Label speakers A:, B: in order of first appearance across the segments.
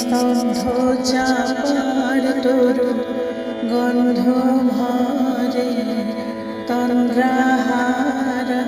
A: স্তব্ধ চাপার তরু গন্ধ ভরে তন্দ্রাহারা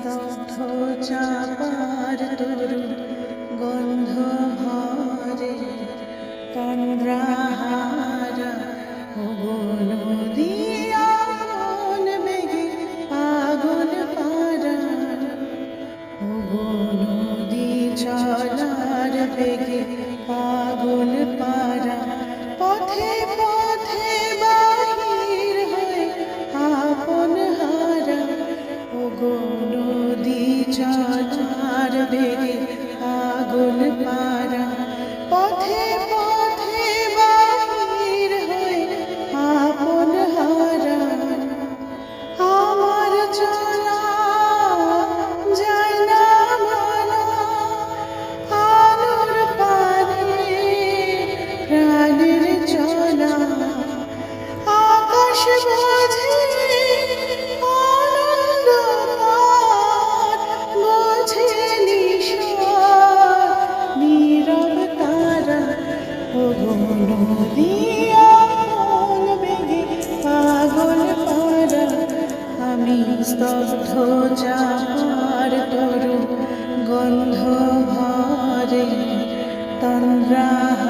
A: স্তব্ধ চাপার তরু গন্ধ ভরে তন্দ্রাহারা ওগো দিয়া মন বেগে পাগল পারা ওগো দি চলার বেগে। নদী চলার বেগে পাগল পারা পথে পথে বাহির হয়ে আপন হারা। আমার চলা যায় না বলা আলোর পানে প্রাণের চলা। আকাশ স্তব্ধ চার তরু গন্ধ ভরে তন্দ্রা